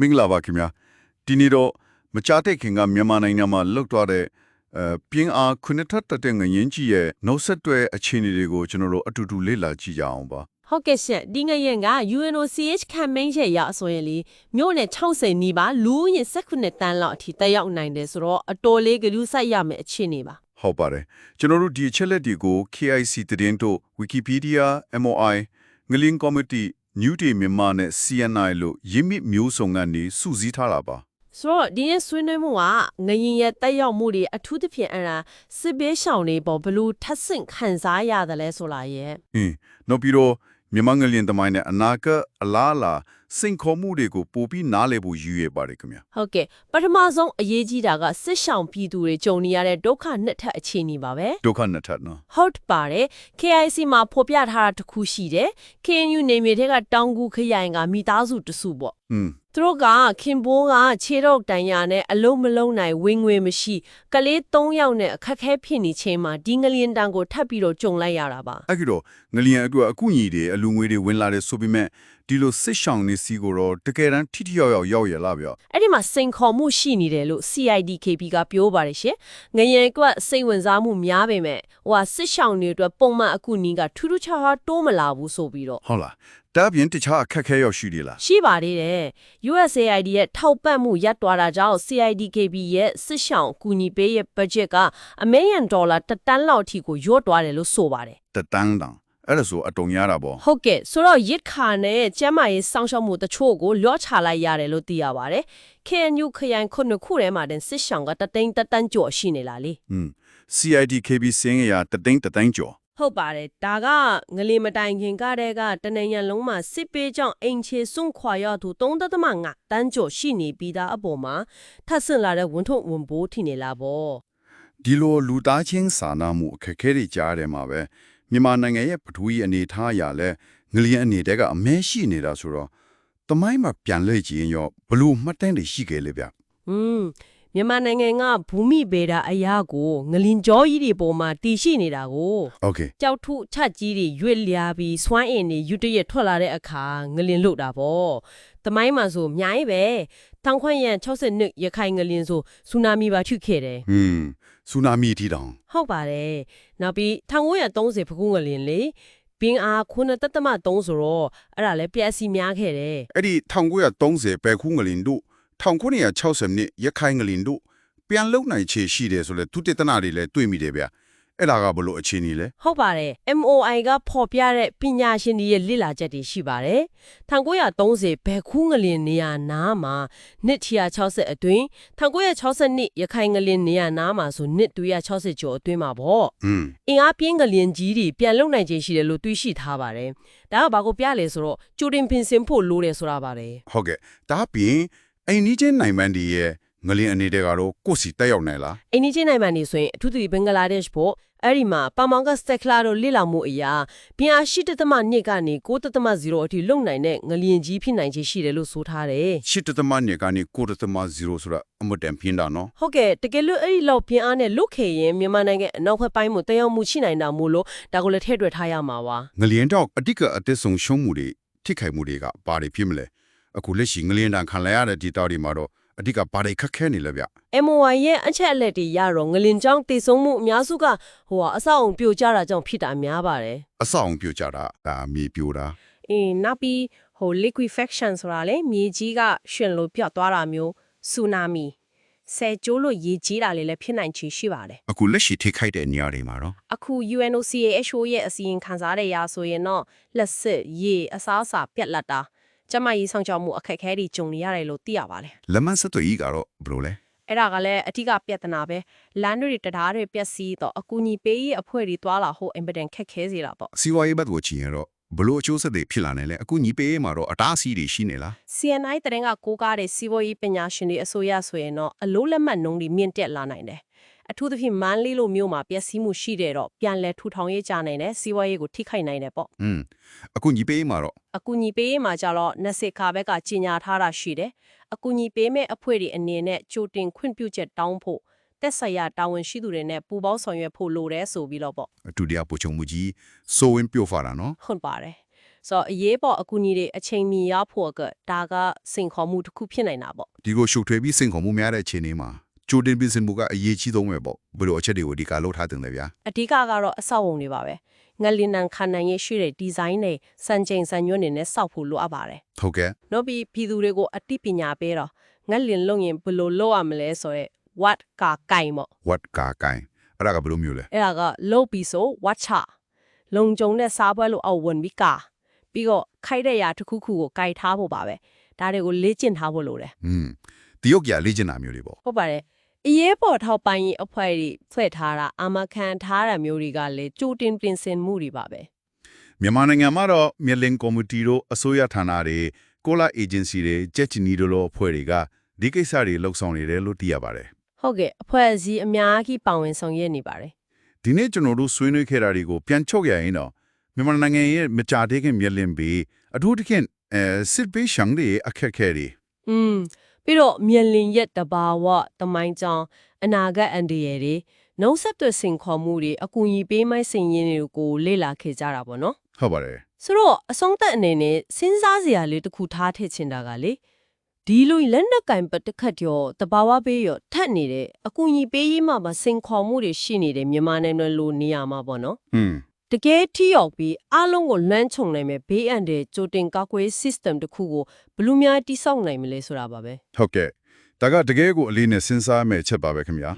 မင်္ဂလာပါခင်ဗျာဒီနေ့တော့မကြတဲ့ခင်ကမြန်မာနိုင်ငံမှာလှုပ်သွားတဲ့အဲပြင်းအားခုနှစ်ထပ်တက်တဲ့ငရင်ကြီးရဲ့နှုတ်ဆက်တွဲအခြေအနေတွေကိုကျွန်တော်တို့အတူတူလေ့လာကြည့်ကြအောင်ပါဟုတ်ကဲ့ရှင်ဒီငရင်က UNOCH campaign ရဲ့ရအဆိုရင်လေမြို့နယ်60နီးပါလူဦးရေ19တန်းလောက်အထိတက်ရောက်နိုင်တယ်ဆိုတော့အတော်လေးကြူးဆိုင်ရမယ်အခြေအနေပါဟုတ်ပါတယ်ကျွန်တော်တို့ဒီအချက်လက်တွေကို KIC သတင်းတို့ Wikipedia MOI ငလင်း Committee New Day မြန်မာနဲ့ CNI လို့ရင်းမြစ်မျိုးစုံကနေစုစည်းထားတာပါဆိုတော့ဒီနေ့ဆွေးနွေးမှုကငရင်ရဲ့တက်ရောက်မှုတွေအထူးသဖြင့်အရာစစ်ဘေးရှောင်တွေပေါ်ဘယ်လို့ထပ်ဆင့်ခံစားရတယ်လဲဆိုလာရဲ့အင်းနောက်ပြီးတော့မြန်မာငလင်းသမိုင်းနဲ့အနာဂတ်အလားအလာ စိန်ခေါ်မှုတွေကိုပိုပြီးနားလည်ဖို့ရည်ရွယ်ပါတယ်ခင်ဗျာဟုတ်ကဲ့ပထမဆုံးအရေးကြီးတာကစစ်ရှောင်ပြည်သူတွေကြုံနေရတဲ့ဒုက္ခနှစ်ထပ်အခြေအနေပါပဲဒုက္ခနှစ်ထပ်နော်ဟုတ်ပါတယ် KIC မှာဖော်ပြထားတာတစ်ခုရှိတယ် KNU နေမြေတဲ့ကတောင်ကူခရိုင်ကမိသားစုတစုပေါ့อืม သူတို့ကခင်ဘိုးကခြေတော့တန်ရနဲ့အလုံးမလုံးနိုင်ဝင်ငွေမရှိကလေး၃ယောက်နဲ့အခက်ခဲဖြစ်နေချိန်မှာဒီငလျင်တန်ကိုထပ်ပြီးတော့ကြုံလိုက်ရတာပါအဲ့ဒီတော့ငလျင်အတွက်အကူအညီတွေအလူငွေတွေဝင်လာတယ်ဆိုပေမဲ့ဒီလိုစစ်ရှောင်နေစီကိုတော့တကယ်တမ်းထိထိရောက်ရောက်ရောက်ရလားဗျအဲ့ဒီမှာစိန်ခေါ်မှုရှိနေတယ်လို့ CIDKP ကပြောပါတယ်ရှင်ငရင်ကစိတ်ဝင်စားမှုများပေမဲ့ဟိုဟာစစ်ရှောင်တွေအတွက်ပုံမှန်အကူအညီကထူးထူးခြားခြားတိုးမလာဘူးဆိုပြီးတော့ဟုတ်လား ဒါအပြင်တခြားအခက်ခဲရောက်ရှိသေးလားရှိပါသေးတယ် USAID ရဲ့ထောက်ပံ့မှုရပ်သွားတာကြောင့် CIDKB ရဲ့စစ်ရှောင်းကူညီပေးရဲ့ budget ကအမေရိကန်ဒေါ်လာတစ်တန်းလောက်အထိကိုရော့သွားတယ်လို့ဆိုပါတယ်တတန်းတောင်အဲ့ဒါဆိုအတုံရတာပေါ့ဟုတ်ကဲ့ဆိုတော့ရစ်ခါနဲ့ကျမ်းမာရေးစောင့်ရှောက်မှုတချို့ကိုလော့ချလိုက်ရတယ်လို့သိရပါတယ် KNU ခရိုင်ခုနှစ်ခုထဲမှာတင်စစ်ရှောင်းကတသိန်းတတန်းကျော်ရှိနေလားလေอืม CIDKB စင်းရတသိန်းတသိန်းကျော် ဟုတ်ပါတယ်ဒါကငလီမတိုင်ခင်ကတည်းကတနင်္ဂနွေလုံးမှာစစ်ပေးကြောင့်အင်ချေစွန့်ခွာရသူ3.5တန်းကျော်ရှိနေပြီးသားအပေါ်မှာထပ်ဆင့်လာတဲ့ဝန်ထုပ်ဝန်ပိုးထိနေလာပေါ့ဒီလိုလူသားချင်းစာနာမှုအခက်ခဲတွေကြားထဲမှာပဲမြန်မာနိုင်ငံရဲ့ပထဝီအနေထားအရလဲငလျင်အနေတဲကအမဲရှိနေတာဆိုတော့တမိုင်းမှာပြန်လဲကြည့်ရင်ရောဘလို့မှတ်တမ်းတွေရှိခဲ့လေဗျ။อืม မြန်မာနိုင်ငံကဘူမိဗေဒအရာကိုငလင်ကြောကြီးတွေပေါ်မှာတည်ရှိနေတာကို โอเค ကြောက်ထုချက်ကြီးတွေရွက်လျားပြီးစွမ်းအင်တွေယူတရက်ထွက်လာတဲ့အခါငလင်လို့တာပေါ့။တမိုင်းမှာဆိုအများကြီးပဲ။တောင်ခွင့်ရန်62ရခိုင်ငလင်ဆိုဆူနာမီပါထိခဲ့တယ် ဟွန်းဆူနာမီတီတောင် ။ဟုတ်ပါတယ်။နောက်ပြီး1930ဖခုငလင်လေဘင်းအား9.3ဆိုတော့အဲ့ဒါလည်းပြက်စီများခဲ့တယ် အဲ့ဒီ1930ပဲခုငလင်တို့ 1960နှစ်ရခိုင်ငလင်တို့ပြန်လုံနိုင်ခြေရှိတယ်ဆိုလဲသူတေသနာတွေလည်းတွေ့မိတယ်ဗျအဲ့ဒါကဘလို့အခြေအနေလဲဟုတ်ပါတယ် MOI ကဖော်ပြတဲ့ပညာရှင်တွေရဲ့လေ့လာချက်တွေရှိပါတယ်1930ဘယ်ခုငလင်နေရာနားမှာနှစ်160အတွင်း1962ရခိုင်ငလင်နေရာနားမှာဆိုနှစ်260ကျော်အတွင်းမှာပေါ့อืมအင်အားပြင်းငလင်ကြီးတွေပြန်လုံနိုင်ခြင်းရှိတယ်လို့တွေးရှိထားပါတယ်ဒါကဘာကိုပြလဲဆိုတော့ကြိုတင်ပင်စင်ဖို့လိုတယ်ဆိုတာပါတယ်ဟုတ်ကဲ့ဒါပြင် အိမ်နီးချင်းနိုင်မန်ဒီရဲ့ငလင်အနေတဲကတော့ကိုယ့်စီတက်ရောက်နိုင်လားအိန္ဒိချင်းနိုင်ငံနေဆိုရင်အထူးသဖြင့်ဘင်္ဂလားဒေ့ရှ်ပေါ့အဲ့ဒီမှာပါမောင်ကစတက်ခလာတို့လေ့လာမှုအရာပြန်အားရှိတသမနှစ်ကနေ9.0အထိလုံနိုင်တဲ့ငလျင်ကြီးဖြစ်နိုင်ခြေရှိတယ်လို့ဆိုထားတယ်ရှစ်တသမနေကနေကိုတသမ0ဆိုတာအမတန်ပြင်းတာနော်ဟုတ်ကဲ့တကယ်လို့အဲ့ဒီလောက်ပြန်အားနဲ့လွတ်ခဲ့ရင်မြန်မာနိုင်ငံအနောက်ဘက်ပိုင်းမှာတရားမှုရှိနိုင်တာမို့လို့ဒါကိုလည်းထည့်တွက်ထားရမှာပါငလျင်တော့အတိကအသက်ဆုံးရှုံးမှုတွေထိခိုက်မှုတွေကဘာတွေဖြစ်မလဲ အခုလက်ရှိငလျင်တန်ခံလိုက်ရတဲ့ဒီတောက်တွေမှာတော့အတိကဘာတွေခက်ခဲနေလဲဗျ MOI ရဲ့အချက်အလက်တွေရတော့ငလင်ကြောင်းတည်ဆုံမှုအများစုကဟိုဟာအဆောက်အုံပြိုကျတာကြောင့်ဖြစ်တာများပါတယ်အဆောင်ပြိုကြတာဒါမြေပြိုတာအင်းနောက်ပြီးဟို liquefaction ဆိုတာလေမြေကြီးကရှင်လို့ပြတ်သွားတာမျိုးဆူနာမီဆယ်ကျိုးလို့ရေကြီးတာလေးလည်းဖြစ်နိုင်ချေရှိပါတယ်အခုလက်ရှိထိခိုက်တဲ့နေရာတွေမှာတော့အခု UNOCHO ရဲ့အစီရင်ခံစားတဲ့ရာဆိုရင်တော့လက်စစ်ရေအစားအစာပြက်လက်တာ ကျမကြီးဆောင်ကြောက်မှုအခက်အခဲတွေကြုံနေရတယ်လို့သိရပါတယ်လက်မဆက်သွယ်ကြီးကတော့ဘယ်လိုလဲအဲ့ဒါကလည်းအထူးကပြဿနာပဲလမ်းတွေတရားတွေပျက်စီးတော့အကူအညီပေးရေးအဖွဲ့တွေတွာလာဟိုအင်ပဒန်ခက်ခဲစေတာပေါ့စီဝါရေးဘတ်ကိုကြည့်ရင်တော့ဘလို့အကျိုးဆက်တွေဖြစ်လာနိုင်လဲအခုညီပေးမှာတော့အတားအဆီးတွေရှိနေလား CNI တရင်ကကိုးကားတဲ့စီးပွားရေးပညာရှင်တွေအစိုးရဆိုရင်တော့အလို့လက်မှတ်နှုန်းတွေမြင့်တက်လာနိုင်တယ် အထူးသဖြင့်မန်းလေးလိုမျိုးမှာပျက်စီးမှုရှိတဲ့တော့ပြန်လဲထူထောင်ရေးကြနိုင်တယ်စီးပွားရေးကိုထိခိုက်နိုင်တယ်ပေါ့อืมအခုညီပေးမှာတော့အကူအညီပေးရေးမှာကြတော့နက်စစ်ခါဘက်ကကြီးညာထားတာရှိတယ်အကူအညီပေးမဲ့အဖွဲ့တွေအနေနဲ့ကြိုတင်ခွင့်ပြုချက်တောင်းဖို့တက်ဆိုင်ရာတာဝန်ရှိသူတွေနဲ့ပူးပေါင်းဆောင်ရွက်ဖို့လိုတယ်ဆိုပြီးတော့ပေါ့ဒုတိယပိုချုံမှုကြီးစိုးဝင်ပြိုဖာတာနော်ဟုတ်ပါတယ်ဆိုတော့အရေးပေါ်အကူအညီတွေအချိန်မီရဖို့ကဒါကစင်ခေါ်မှုတစ်ခုဖြစ်နေတာပေါ့ဒီကိုရှုပ်ထွေးပြီးစိန်ခေါ်မှုများတဲ့အခြေအနေမှာ ကြိုတင်ပြင်ဆင်မှုကအရေးကြီးဆုံးပဲပေါ့ဘယ်လိုအချက်တွေကိုဒီကလှုပ်ထားတင်လဲဗျာအဓိကကတော့အဆောက်အုံတွေပါပဲငလင်နံခန္ဓာရဲ့ရှိတဲ့ဒီဇိုင်းတွေစံချိန်စံညွှန်းတွေနဲ့စောက်ဖို့လိုအပ်ပါတယ်ဟုတ်ကဲ့နောက်ပြီးပြည်သူတွေကိုအသိပညာပေးတော့ငလင်လုံရင်ဘယ်လိုလုပ်ရမလဲဆိုတော့ what ကကင်ပေါ့ what ကာကိုင်းအဲ့ဒါကဘယ်လိုမျိုးလဲအဲ့ဒါကလုတ်ပြီးဆို what ချလုံကြုံတဲ့စားပွဲလို့အောက်ဝင်ပြီးကာပြီးတော့ခိုက်တဲ့ရာတစ်ခုခုကိုကြိုက်ထားဖို့ပါပဲဒါတွေကိုလေ့ကျင့်ထားဖို့လိုတယ်อืมဒီရုပ်ကြလေ့ကျင့်တာမျိုးတွေပေါ့ဟုတ်ပါတယ် အရေးပေါ်ထောက်ပိုင်းရေးအဖွဲ့တွေဖွဲ့ထားတာအာမခံထားတာမျိုးတွေကလည်းကြိုတင်ပြင်ဆင်မှုတွေပါပဲမြန်မာနိုင်ငံမှာတော့မြေလင်ကော်မတီတို့အစိုးရဌာနတွေကိုလာအေဂျင်စီတွေကြက်ချီနီတို့လိုအဖွဲ့တွေကဒီကိစ္စတွေလှုပ်ဆောင်နေတယ်လို့သိရပါတယ်ဟုတ်ကဲ့အဖွဲ့အစည်းအများကြီးပါဝင်ဆောင်ရွက်နေပါတယ်ဒီနေ့ကျွန်တော်တို့ဆွေးနွေးခဲ့တာတွေကိုပြန်ချုပ်ရရင်တော့မြန်မာနိုင်ငံရဲ့မကြာသေးခင်မြေလင်ပြီးအထူးသဖြင့်အဲစစ်ပေးရှောင်းတွေအခက်အခဲတွေอืม ပြီးတော့မြန်လင်ရက်တဘာဝတမိုင်းကြောင်အနာဂတ်အန်ဒီရယ်တွေနှုံးဆက်သွစင်ခေါ်မှုတွေအကူအညီပေးမိုင်းစင်ရင်တွေကိုလေ့လာခဲ့ကြတာပေါ့နော်ဟုတ်ပါတယ်ဆိုတော့အဆုံးသက်အနေနဲ့စဉ်းစားစရာလေးတစ်ခုထားထည့်ချင်တာကလေဒီလိုလက်နက်ကင်ပတ်တစ်ခတ်ရောတဘာဝပေးရောထက်နေတဲ့အကူအညီပေးရေးမှာမစင်ခေါ်မှုတွေရှိနေတဲ့မြန်မာနိုင်ငံလိုနေရာမှာပေါ့နော်อืม တကယ်ထိရောက်ပြီးအားလုံးကိုလွှမ်းခြုံနိုင်မဲ့ဘေးအန္တရာယ်ကြိုတင်ကာကွယ်ရေး system တစ်ခုကိုဘယ်လိုများတိစောက်နိုင်မလဲဆိုတာပါပဲဟုတ်ကဲ့ဒါကတကယ်ကိုအလေးနဲ့စဉ်းစားမယ့်ချက်ပါပဲခင်ဗျာ